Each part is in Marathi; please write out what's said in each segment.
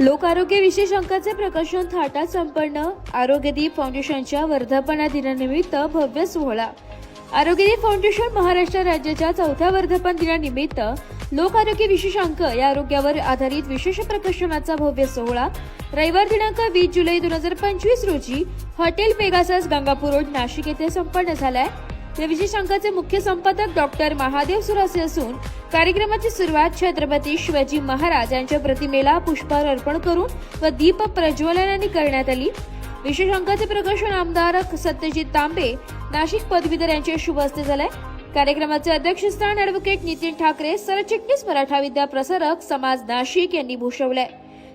लोक आरोग्य प्रकाशन थाटात संपन्न. आरोग्यदीप फाउंडेशनच्या वर्धापना दिनानिमित्त भव्य सोहळा. आरोग्यदीप फाउंडेशन महाराष्ट्र राज्याच्या चौथ्या वर्धापन दिनानिमित्त लोक आरोग्य विशेष अंक या आरोग्यावर आधारित विशेष प्रकाशनाचा भव्य सोहळा. रविवार दिनांक वीस जुलै दोन हजार पंचवीस रोजी hotel Pegasus Gangapur road Nashik येथे संपन्न झालाय. या विशेष अंकाचे मुख्य संपादक डॉक्टर महादेव सुरासे असून कार्यक्रमाची सुरुवात छत्रपती शिवाजी महाराज यांच्या प्रतिमेला पुष्पहार अर्पण करून व दीप प्रज्वलनाने करण्यात आली. विशेष अंकाचे प्रकाशन आमदार सत्यजित तांबे नाशिक पदवीधर यांच्या शुभ हस्ते झालंय. कार्यक्रमाचे अध्यक्षस्थान ऍडव्होकेट नितीन ठाकरे सरचिटणीस मराठा विद्या प्रसारक समाज नाशिक यांनी भूषवलंय.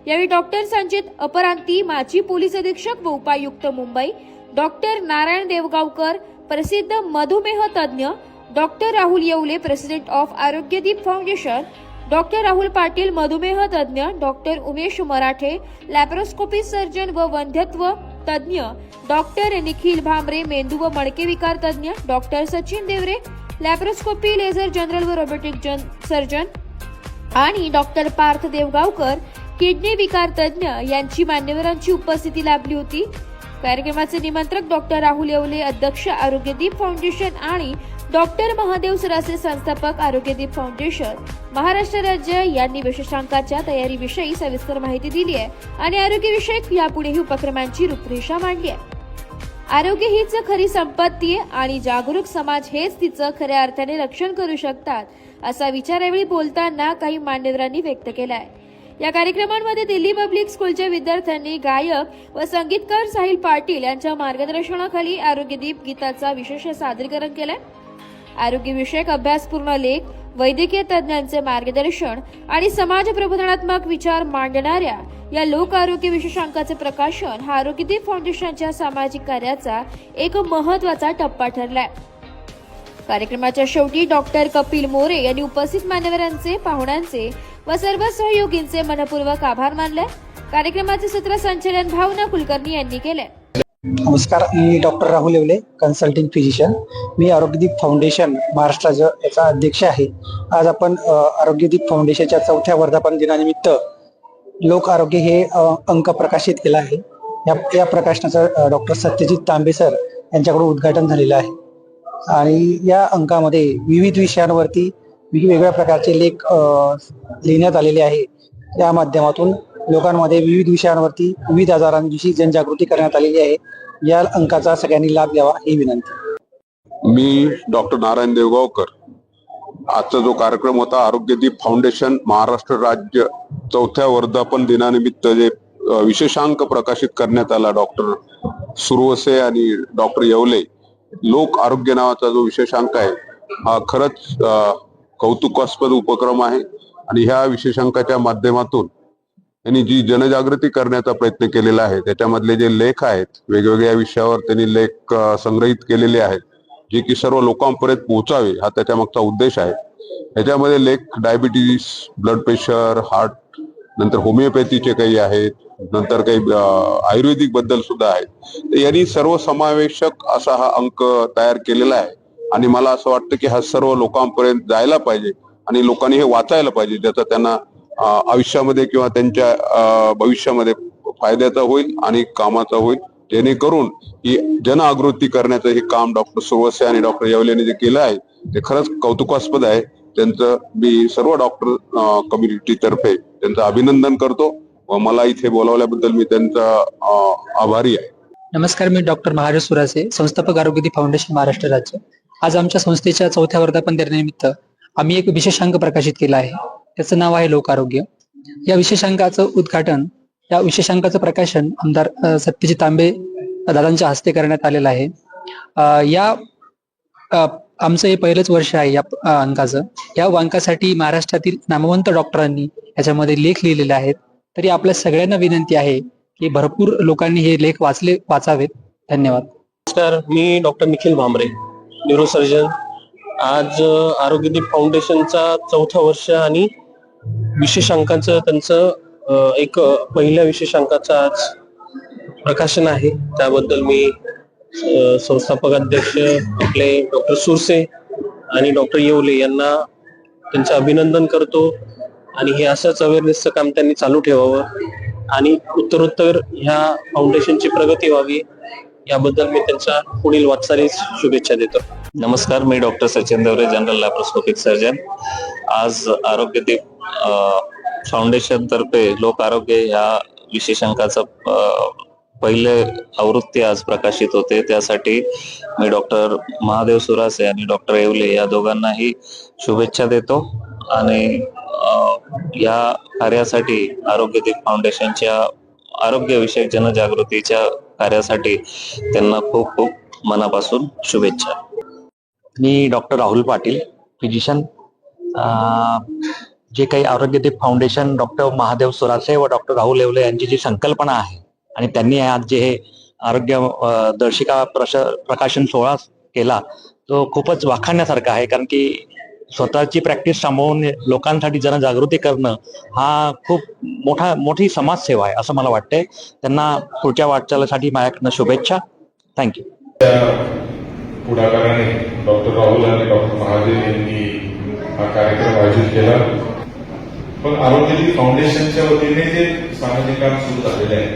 यावेळी डॉक्टर संजित अपरांती माजी पोलीस अधीक्षक व उपायुक्त मुंबई डॉक्टर नारायण देवगावकर प्रसिद्ध मधुमेह तज्ज्ञ doctor Rahul Yevle president of Arogyadeep foundation doctor Rahul Patil मधुमेह तज्ज्ञ doctor Umesh Marathe laparoscopy surgeon व वंध्यत्व तज्ज्ञ डॉक्टर निखिल भांबरे मेंदू व मणके विकार तज्ज्ञ doctor Sachin Deore laparoscopy laser general व रोबोटिक जन सर्जन आणि डॉक्टर पार्थ देवगावकर किडनी विकार तज्ज्ञ यांची मान्यवरांची उपस्थिती लाभली होती. कार्यक्रमाचे निमंत्रक डॉक्टर राहुल येवले अध्यक्ष आरोग्यदीप फाउंडेशन आणि डॉक्टर महादेव सरासे संस्थापक आरोग्यदीप फाउंडेशन. महाराष्ट्र राज्य यांनी विशेषांकाच्या तयारीविषयी सविस्तर माहिती दिली आहे आणि आरोग्यविषयक यापुढेही उपक्रमांची रूपरेषा मांडली आहे. आरोग्य हीच खरी संपत्ती आहे आणि जागरूक समाज हेच तिचं खऱ्या अर्थाने रक्षण करू शकतात असा विचार यावेळी बोलताना काही मान्यवरांनी व्यक्त केला आहे या कार्यक्रमांमध्ये दिल्ली पब्लिक स्कूलच्या विद्यार्थ्यांनी गायक व संगीतकार साहिल पाटील यांच्या मार्गदर्शनाखाली आरोग्यदीप गीताचा विशेष सादरीकरण केलंय. आरोग्यविषयक अभ्यासपूर्ण लेख वैद्यकीय तज्ज्ञांचे मार्गदर्शन आणि समाज प्रबोधनात्मक विचार मांडणाऱ्या या लोक आरोग्य विशेषांकाचे प्रकाशन हा आरोग्यदीप फाउंडेशनच्या सामाजिक कार्याचा एक महत्त्वाचा टप्पा ठरलाय. कार्यक्रमाच्या शेवटी डॉक्टर कपिल मोरे यांनी उपस्थित मान्यवरांचे पाहुण्यांचे व सर्व सहयोगींचे मनपूर्वक आभार मानले. कार्यक्रमाचे सूत्रसंचालन भावना कुलकर्णी यांनी केले. नमस्कार मी doctor Rahul Yevle consulting physician मी आरोग्यदीप फाउंडेशन महाराष्ट्राचा याचा अध्यक्ष आहे. आज आपण आरोग्यदीप फाउंडेशनच्या चौथ्या वर्धापन दिनानिमित्त लोक आरोग्य हे अंक प्रकाशित केला आहे. या या प्रकाशनाचं डॉक्टर सत्यजित तांबे सर यांच्याकडून उद्घाटन झालेलं आहे. आणि या अंकामध्ये विविध विषयांवरती वेगवेगळ्या प्रकारचे लेख लिहिण्यात आलेले आहे. त्या माध्यमातून लोकांमध्ये विविध विषयांवरती विविध आजारांविषयी जनजागृती करण्यात आलेली आहे. या अंकाचा सगळ्यांनी लाभ घ्यावा ही विनंती. मी डॉक्टर नारायण देवगावकर. आजचा जो कार्यक्रम होता आरोग्यदीप फाउंडेशन महाराष्ट्र राज्य चौथ्या वर्धापन दिनानिमित्त जे विशेषांक प्रकाशित करण्यात आला डॉक्टर सुरवसे आणि डॉक्टर येवले लोक आरोग्य नावाचा जो विशेषांक आहे हा खरंच कौतुकास्पद उपक्रम आहे आणि ह्या विशेषांकाच्या माध्यमातून त्यांनी जी जनजागृती करण्याचा प्रयत्न केलेला आहे त्याच्यामधले जे लेख आहेत वेगवेगळ्या विषयावर त्यांनी लेख संग्रहित केलेले आहेत जे की सर्व लोकांपर्यंत पोहोचावे हा त्याच्या मागचा उद्देश आहे. याच्यामध्ये लेख डायबिटीस ब्लड प्रेशर हार्ट नंतर होमिओपॅथीचे काही आहेत नंतर काही आयुर्वेदिकबद्दल सुद्धा आहेत. तर यांनी सर्व समावेशक असा हा अंक तयार केलेला आहे. आणि मला असं वाटतं की हा सर्व लोकांपर्यंत जायला पाहिजे आणि लोकांनी हे वाचायला पाहिजे ज्याचा त्यांना आयुष्यामध्ये किंवा त्यांच्या भविष्यामध्ये फायद्याचा होईल आणि कामाचा होईल. जेणेकरून ही जनआगृती करण्याचं हे काम डॉक्टर सुरवसे आणि डॉक्टर येवलेने जे केलं आहे ते खरंच कौतुकास्पद आहे. त्यांचं मी सर्व डॉक्टर कम्युनिटी तर्फे त्यांचं अभिनंदन करतो व मला इथे बोलावल्याबद्दल मी त्यांचा आभारी आहे. नमस्कार मी डॉक्टर महाराज सुरासे संस्थापक आरोग्यदी फाउंडेशन महाराष्ट्र राज्य. आज आमच्या संस्थेच्या चौथ्या वर्धापन दिनानिमित्त आम्ही एक विशेषांक प्रकाशित केला आहे. त्याचं नाव आहे लोक आरोग्य या विशेषांकाचं उद्घाटन या विशेषांकाचं प्रकाशन आमदार अ, सत्यजित तांबे दादांच्या हस्ते करण्यात आलेलं आहे. या आमचं हे पहिलंच वर्ष आहे या अंकाचं या अंकासाठी महाराष्ट्रातील नामवंत डॉक्टरांनी याच्यामध्ये लेख लिहिलेले आहेत. तरी आपल्या सगळ्यांना विनंती आहे की भरपूर लोकांनी हे लेख वाचले वाचावेत. धन्यवाद. नमस्कार मी डॉक्टर निखिल भामरे. न्यूरोसर्जन आज आरोग्यदीप फाउंडेशनचा चौथा वर्ष आणि विशेषांकाचं त्यांचं एक पहिल्या विशेषांकाचं आज प्रकाशन आहे. त्याबद्दल मी संस्थापक अध्यक्ष आपले डॉक्टर सुरसे आणि डॉक्टर येवले यांना त्यांचं अभिनंदन करतो. आणि हे असंच अवेअरनेसचं काम त्यांनी चालू ठेवावं. आणि उत्तरोत्तर ह्या फाउंडेशनची प्रगती व्हावी. याबद्दल मी त्यांच्या पुढील वाटचालीस शुभेच्छा देतो. नमस्कार मी doctor Sachin Deore general laparoscopic surgeon आज आरोग्यदीप फाउंडेशन तर्फे लोक आरोग्य या विशेषांकाचं पहिले आवृत्ती आज प्रकाशित होते. त्यासाठी मी डॉक्टर महादेव सुरासे आणि डॉक्टर येवले या दोघांनाही शुभेच्छा देतो. आणि या कार्यासाठी आरोग्यदीप फाउंडेशनच्या आरोग्यविषयक जनजागृतीच्या कार्यासाठी त्यांना खूप खूप मनापासून शुभेच्छा. मी डॉक्टर राहुल पाटील फिजिशियन जे काही आरोग्यदीप फाउंडेशन डॉक्टर महादेव सोरासे व डॉक्टर राहुल येवले यांची जी संकल्पना आहे आणि त्यांनी आज जे हे आरोग्य दर्शिका प्रश प्रकाशन सोहळा केला तो खूपच वाखाणण्यासारखा आहे. कारण की स्वतःची प्रॅक्टिस सांभाळून लोकांसाठी जनजागृती करणं हा खूप मोठा मोठी समाजसेवा आहे असं मला वाटतंय. त्यांना पुढच्या वाटचालीसाठी माझ्याकडनं शुभेच्छा. थँक्यू पुढाकाराने डॉक्टर राहुल आणि डॉक्टर महादेव यांनी हा कार्यक्रम आयोजित केला. पण आरोग्यजी फाउंडेशनच्या वतीने जे सामाजिक काम सुरू झालेलं आहे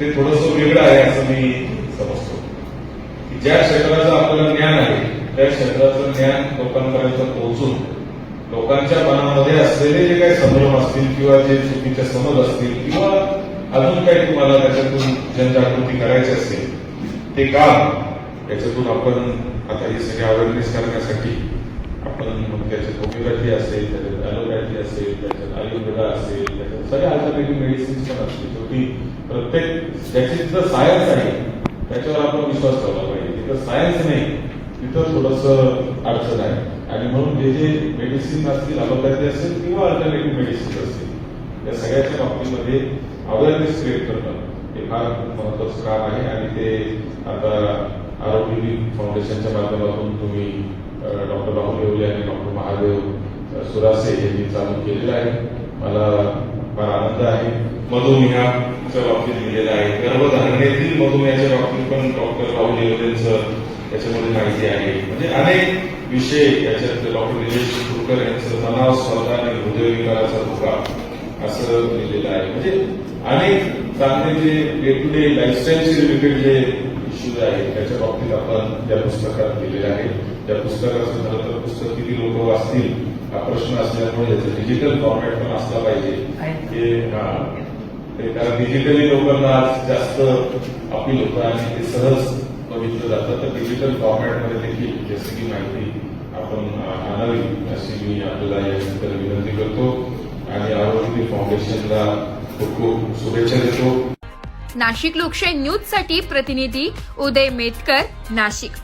ते थोडस वेगळं आहे असं मी समजतो. ज्या क्षेत्राचं आपल्याला ज्ञान आहे त्या क्षेत्राचं ज्ञान लोकांपर्यंत पोहोचून लोकांच्या मनामध्ये असलेले जे काही संभ्रम असतील किंवा जे चुकीचे समज असतील किंवा अजून काही तुम्हाला त्याच्यातून जनजागृती करायची असेल ते काम त्याच्यातून आपण आता हे सगळी अवेअरनेस करण्यासाठी आपण मग त्याच्यात होमिओपॅथी असेल त्याच्यात ॲलोपॅथी असेल त्याच्यात आयुर्वेदा असेल त्याच्यात सगळ्या अल्टरनेटिव्ह मेडिसिन्स पण असतील. शेवटी प्रत्येक ज्याची तिथं सायन्स आहे त्याच्यावर आपण विश्वास ठेवला पाहिजे. तिथं सायन्स नाही तिथं थोडस अडचण आहे. आणि म्हणून जे जे मेडिसिन असतील अलोपॅथी असेल किंवा अल्टरनेटिव्ह मेडिसिन असतील या सगळ्याच्या बाबतीमध्ये अवेअरनेस क्रिएट करणं हे फार महत्वाचं काम आहे. आणि ते आता आरोग्य फाउंडेशनच्या माध्यमातून तुम्ही डॉक्टर राहुल येवले आणि डॉक्टर महादेव सुरासे यांनी चालू केलेलं आहे. मला फार आनंद आहे. मधुमेहाच्या बाबतीत लिहिलेलं आहे. गर्भधारणेतील मधुमेहाच्या बाबतीत पण डॉक्टर राहुल येवलेंचं त्याच्यामध्ये माहिती आहे. म्हणजे अनेक विषय याच्यात डॉक्टर निलेश कुरकर यांचं तणाव स्पर्धा आणि हृदयविकाराचा धोका असं लिहिलेलं आहे. म्हणजे अनेक चांगले जे डे टू डे लाईफस्टाईलशी रिलेटेड जे इश्यूज आहेत त्याच्या बाबतीत आपण त्या पुस्तकात केलेले आहे. त्या पुस्तकाचं खरं तर पुस्तक किती लोक वाचतील हा प्रश्न असल्यामुळे याचं डिजिटल फॉर्मॅट पण असला पाहिजे. कारण डिजिटली लोकांना आज जास्त अपील होतं आणि ते सहज बघितलं जातं. तर डिजिटल फॉर्मॅटमध्ये देखील जसं की माहिती आपण आणावी अशी मी आपल्याला या ठिकाणी विनंती करतो. आणि आरोग्य फाउंडेशनला खूप खूप शुभेच्छा देतो. नाशिक लोकशाही न्यूजसाठी प्रतिनिधी उदय मेतकर नाशिक.